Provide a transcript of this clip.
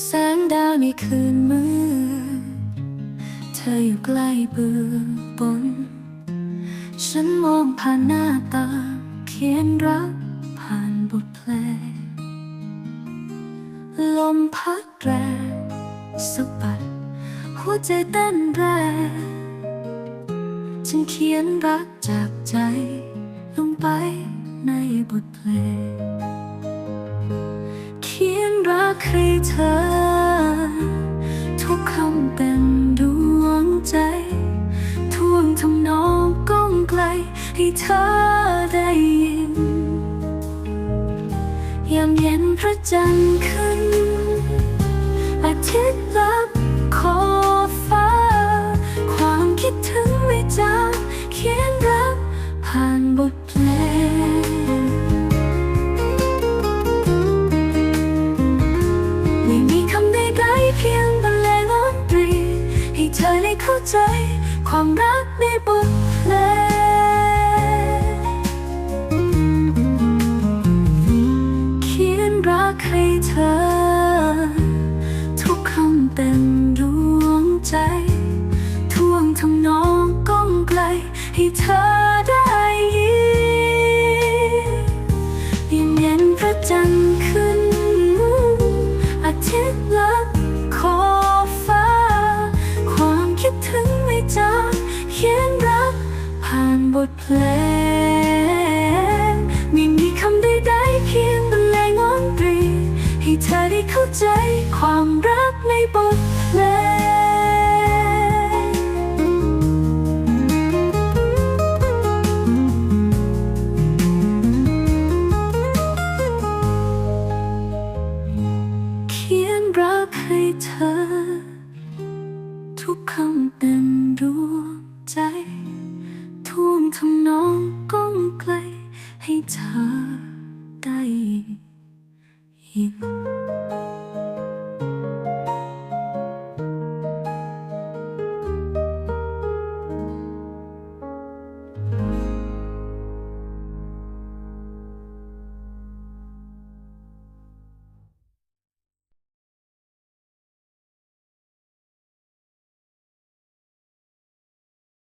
แสงดาวในคืนมืดเธออยู่ใกล้เบื้องบน ฉันมองผ่านหน้าตาเขียนรักผ่านบทเพลงลมพัดแรงสะบัด หัวใจเต้นแรงฉันเขียนรักจากใจ ลงไปในบทเพลง กให้เธอ ทุกคำเป็นดวงใจท่วงทำนองก้องไกล ให้เธอได้ยินยามเย็นพระจันทร์ขึ้น อาทิตย์ลับขอบฟ้า ความคิดถึงไม่จางเขียนรักผ่านบท ใจ ความรักในบทเพลงเขียนรักให้เธอ ทุกคำเต็มดวงใจ ท่วงทำนองก้องไกลให้เธอ เพลงไม่มีคำใดๆเพียงบรรเลงดนตรี ให้เธอได้เข้าใจความรักในบทเพลงเขียนรักให้เธอ ให้เธอ